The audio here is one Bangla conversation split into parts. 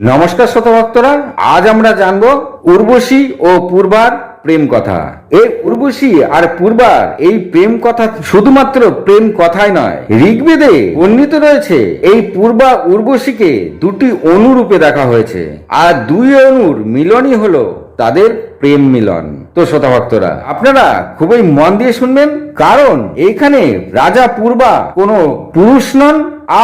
নমস্কার শতভক্তরা আজ আমরা জানব উর্বশী ও পূর্বার প্রেম কথা। এই উর্বশী আর পূর্বার এই প্রেম কথা শুধুমাত্র প্রেম কথাই নয়, ঋগ্বেদে বর্ণিত রয়েছে, এই পূর্বা উর্বশীকে দুটি অনুরূপে দেখা হয়েছে। আর দুই অনুর মিলনই হলো তাদের প্রেম মিলন। তো শ্রোতাভক্তরা, আপনারা খুবই মন দিয়ে শুনবেন, কারণ এইখানে রাজা পূর্বা কোনো পুরুষ নন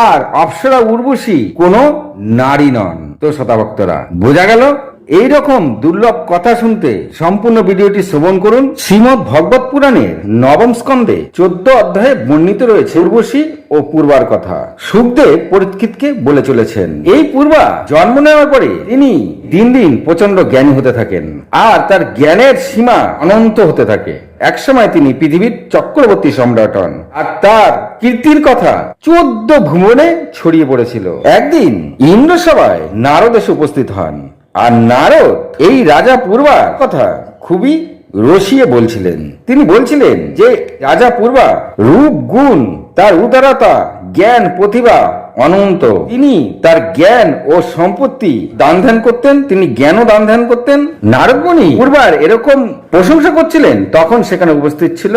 আর অপ্সরা উর্বশী কোনো নারী নন। তো শ্রোতাভক্তরা বোঝা গেল? এই রকম দুর্লভ কথা শুনতে সম্পূর্ণ ভিডিওটি শ্রবণ করুন। শ্রীমদ ভগবত পুরাণের নবম স্কন্ধে চোদ্দ অধ্যায়ে বর্ণিত রয়েছে উর্বশী ও পূর্বার কথা। সুখদেব পরীক্ষিতকে বলে চলেছেন, এই পূর্বা জন্ম নেওয়ার পরে তিনি দিন দিন প্রচণ্ড জ্ঞানী হতে থাকেন আর তার জ্ঞানের সীমা অনন্ত হতে থাকে। একসময় তিনি পৃথিবীর চক্রবর্তী সম্রাট হন আর তার কীর্তির কথা চোদ্দ ভুবনে ছড়িয়ে পড়েছিল। একদিন ইন্দ্রসভায় নারদ এসে উপস্থিত হন। আর নারদ, এই রাজা পূর্বার কথা খুবই রসিয়ে বলছিলেন। তিনি বলছিলেন যে, রাজা পূর্বা, রূপ, গুণ, তার উদারতা, জ্ঞান, প্রতিভা অনন্ত। তিনি তার জ্ঞান ও সম্পত্তি দান ধ্যান করতেন, তিনি জ্ঞানও দান ধ্যান করতেন। নারদমণি পূর্বার এরকম প্রশংসা করছিলেন, তখন সেখানে উপস্থিত ছিল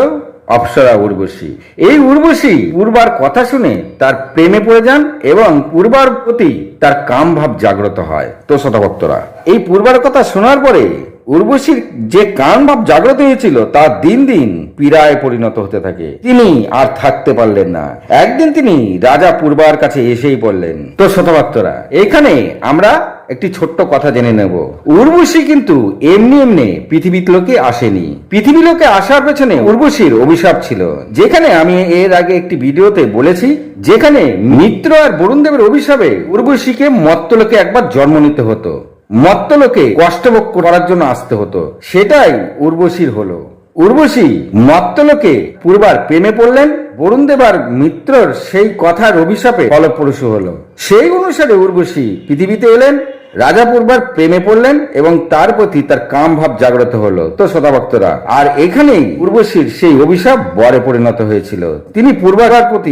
অপ্সরা উর্বশী। এই উর্বশী পূর্বার কথা শুনে তার প্রেমে পড়ে যান এবং পূর্বার প্রতি তার কাম ভাব জাগ্রত হয়। তো শতভক্তরা এই পূর্বার কথা শোনার পরে উর্বশীর যে কান ভাব জাগ্রত হয়েছিল তা দিন দিন পীড়ায় পরিণত হতে থাকে। তিনি আর থাকতে পারলেন না। একদিন তিনি রাজা পূর্বার কাছে এসেই পড়লেন। তো শতভক্তরা এখানে আমরা একটি ছোট্ট কথা জেনে নেব। উর্বশী কিন্তু এমনি এমনি পৃথিবী লোকে আসেনি। পৃথিবী লোকে আসার পেছনে উর্বশীর অভিশাপ ছিল। যেখানে আমি এর আগে একটি ভিডিওতে বলেছি, যেখানে মিত্র আর বরুণদেবের অভিশাপে উর্বশীকে মত্তলোকে একবার জন্ম নিতে হতো। মত্তলোকে কষ্টভোগ করার জন্য আসতে হতো। সেটাই উর্বশীর হলো। উর্বশী মত্তলোকে পূর্বার প্রেমে পড়লেন, বরুণদেব আর মিত্রর সেই কথার অভিশাপে ফলপ্রসূ হলো। সেই অনুসারে উর্বশী পৃথিবীতে এলেন রাজা পূর্বার প্রেমে পড়লেন এবং তার প্রতি তার কাম ভাব জাগ্রত হলো। তো সদাভক্তরা, আর এখানেই উর্বশীর সেই অভিশাপ বরে পরিণত হয়েছিল। তিনি পূর্বাগার প্রতি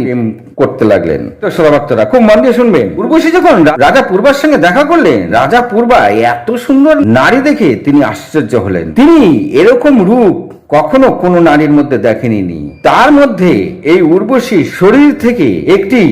করতে লাগলেন। তো সদাভক্তরা, খুব মন দিয়ে শুনবেন। উর্বশী যখন রাজা পূর্বার সঙ্গে দেখা করলেন, রাজা পূর্বা এত সুন্দর নারী দেখে তিনি আশ্চর্য হলেন। তিনি এরকম রূপ কখনো কোনো নারীর মধ্যে দেখেনি তার মধ্যে এই উর্বশী শরীর থেকে একটি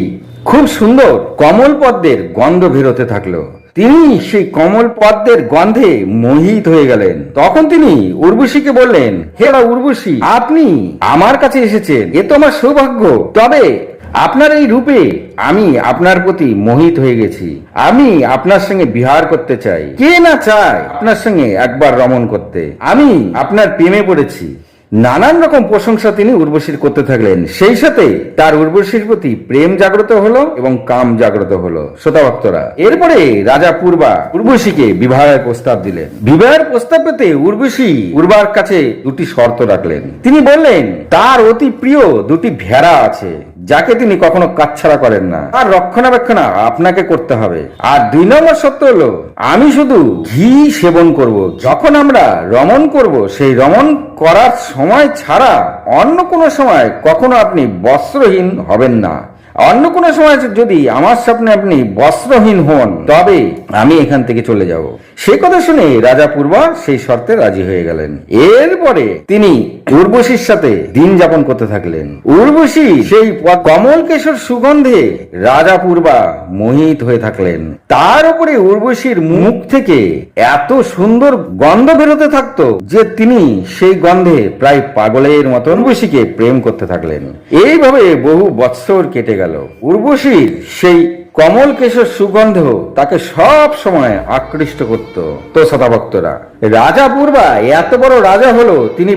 খুব সুন্দর কমল পদ্মের গন্ধ বেরোতে থাকল। তিনি সেই কমল পদ্মের গন্ধে মোহিত হয়ে গেলেন। তখন তিনি উর্বশীকে বললেন, হে উর্বশী, আপনি আমার কাছে এসেছেন। এ তো আমার সৌভাগ্য। তবে আপনার এই রূপে আমি আপনার প্রতি মোহিত হয়ে গেছি। আমি আপনার সঙ্গে বিহার করতে চাই। কে না চায় আপনার সঙ্গে একবার রমণ করতে? আমি আপনার প্রেমে পড়েছি। নানান রকম প্রশংসা তিনি উর্বশীর করতে থাকলেন। সেই সাথে তার উর্বশীর প্রতি প্রেম জাগ্রত হলো এবং কাম জাগ্রত হলো। শ্রোতাভক্তরা এরপরে রাজা পূর্বা উর্বশীকে বিবাহের প্রস্তাব দিলেন। বিবাহের প্রস্তাব পেতে উর্বশী পূর্বার কাছে দুটি শর্ত রাখলেন। তিনি বললেন, তার অতি প্রিয় দুটি ভেড়া আছে। যাকে তিনি কখনো কাচ্ছাড়া করেন না। আর রক্ষণাবেক্ষণ আপনাকে করতে হবে। আর দুই নম্বর সত্য হলো, আমি শুধু ঘি সেবন করব। যখন আমরা রমন করব, সেই রমন করার সময় ছাড়া অন্য কোনো সময় কখনো আপনি বস্ত্রহীন হবেন না। অন্য কোনো সময় যদি আমার স্বপ্নে আপনি বস্ত্রহীন হন, তবে আমি এখান থেকে চলে যাব। সে কথা শুনে রাজা পূর্বা সেই শর্তে রাজি হয়ে গেলেন। এরপরে তিনি উর্বশীর সাথে দিন যাপন করতে থাকলেন। উর্বশী সেই প- কমল কেশর সুগন্ধে রাজা পূর্বা মোহিত হয়ে থাকলেন। তার উপরে উর্বশীর মুখ থেকে এত সুন্দর গন্ধ বেরোতে থাকতো যে তিনি সেই গন্ধে প্রায় পাগলের মতো উর্বশীকে প্রেম করতে থাকলেন। এইভাবে বহু বৎসর কেটে গেল। উর্বশীর সেই কমল কেশর সুগন্ধ তাকে সব সময় আকৃষ্ট করত। তো শতাভক্তরা রাজা পূর্বা এত বড় রাজা হলো, তিনি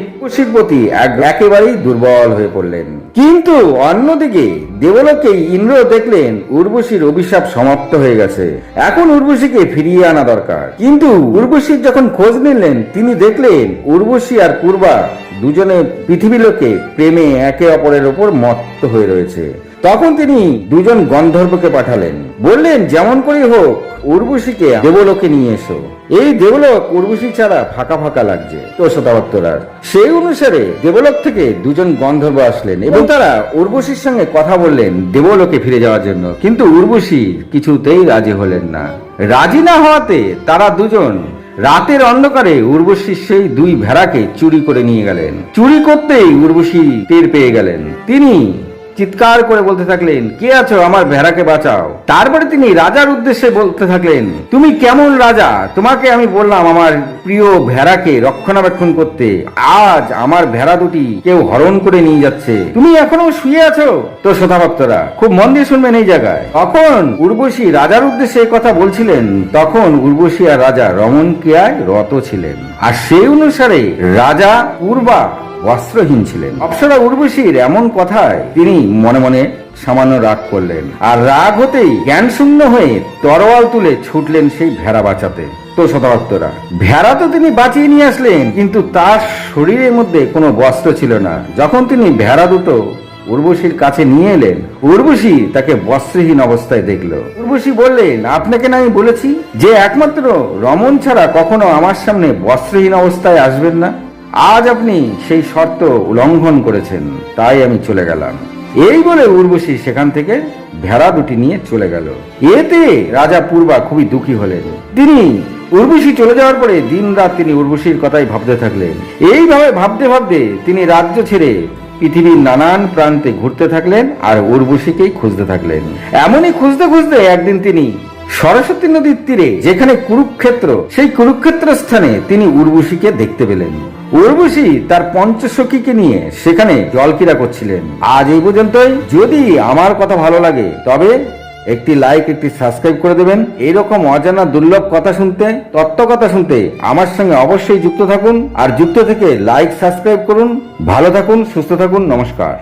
প্রতি এক- একেবারেই দুর্বল হয়ে পড়লেন। কিন্তু অন্যদিকে দেবলোকে ইন্দ্র দেখলেন, উর্বশীর অভিশাপ সমাপ্ত হয়ে গেছে। এখন উর্বশীকে ফিরিয়ে আনা দরকার। কিন্তু উর্বশীর যখন খোঁজ নিলেন, তিনি দেখলেন, উর্বশী আর পূর্বা দুজনে পৃথিবী লোকে প্রেমে একে অপরের ওপর মত্ত হয়ে রয়েছে। তখন তিনি দুজন গন্ধর্বকে পাঠালেন। বললেন, যেমন করে হোক, উর্বশীকে দেবলোকে নিয়ে এসো। এই দেবলোক উর্বশী ছাড়া ফাঁকা ফাঁকা লাগছে। তো শতাবত্তরার সেই অনুসারে দেবলোক থেকে দুজন গন্ধর্ব আসলেন এবং তারা উর্বশীর সঙ্গে কথা বললেন দেবলোকে ফিরে যাওয়ার জন্য। কিন্তু উর্বশী কিছুতেই রাজি হলেন না। রাজি না হওয়াতে তারা দুজন রাতের অন্ধকারে উর্বশীর সেই দুই ভেড়াকে চুরি করে নিয়ে গেলেন। চুরি করতেই উর্বশী টের পেয়ে গেলেন। তিনি চিৎকার করে বলতে থাকলেন, কে আছো আমার ভেড়াকে বাঁচাও? তারপরে তিনি রাজার উদ্দেশ্যে বলতে থাকলেন, তুমি কেমন রাজা? তোমাকে আমি বললাম, আমার প্রিয় ভেড়াকে রক্ষণাবেক্ষণ করতে। আজ আমার ভেড়া দুটি কেউ হরণ করে নিয়ে যাচ্ছে। তুমি এখনও শুয়ে আছো? তো শ্রোতা ভক্তরা খুব মন দিয়ে শুনবেন এই জায়গায়। তখন উর্বশী রাজার উদ্দেশ্যে কথা বলছিলেন, তখন উর্বশী আর রাজা রমন ক্রিয়ায় রত ছিলেন। আর সেই অনুসারে রাজা পূর্বা বস্ত্রহীন ছিলেন। অপ্সরা উর্বশীর এমন কথায় তিনি মনে মনে সামান্য রাগ করলেন। আর রাগ হতেই জ্ঞান শূন্য হয়ে তরোয়াল তুলে ছুটলেন সেই ভেড়া বাঁচাতে। তো শতভক্তরা ভেড়া তো তিনি বাঁচিয়ে নিয়ে আসলেন, কিন্তু তার শরীরের মধ্যে কোনো বস্ত্র ছিল না। যখন তিনি ভেড়া দুটো উর্বশীর কাছে নিয়ে এলেন, উর্বশী তাকে বস্ত্রহীন অবস্থায় দেখল। উর্বশী বললেন, আপনাকে না আমি বলেছি যে একমাত্র রমন ছাড়া কখনো আমার সামনে বস্ত্রহীন অবস্থায় আসবেন না? আজ আপনি সেই শর্ত উল্লঙ্ঘন করেছেন, তাই আমি চলে গেলাম। এই বলে উর্বশী সেখান থেকে ভেড়া দুটি নিয়ে চলে গেল। এতে রাজা পূর্বা খুবই দুঃখী হলেন। তিনি উর্বশী চলে যাওয়ার পরে দিন রাত তিনি উর্বশীর কথাই ভাবতে থাকলেন। এইভাবে ভাবতে ভাবতে তিনি রাজ্য ছেড়ে পৃথিবীর নানান প্রান্তে ঘুরতে থাকলেন আর উর্বশীকেই খুঁজতে থাকলেন। এমনই খুঁজতে খুঁজতে একদিন তিনি সরস্বতী নদীর তীরে, যেখানে কুরুক্ষেত্র, সেই কুরুক্ষেত্র স্থানে তিনি উর্বশীকে দেখতে পেলেন। উর্বশী তার পঞ্চসখীকে নিয়ে সেখানে জলক্রীড়া করছিলেন। আজ এই পর্যন্তই। যদি আমার কথা ভালো লাগে, তবে একটি লাইক একটি সাবস্ক্রাইব করে দেবেন। এরকম অজানা দুর্লভ কথা শুনতে, তত্ত্ব কথা শুনতে আমার সঙ্গে অবশ্যই যুক্ত থাকুন। আর যুক্ত থেকে লাইক সাবস্ক্রাইব করুন। ভালো থাকুন, সুস্থ থাকুন, নমস্কার।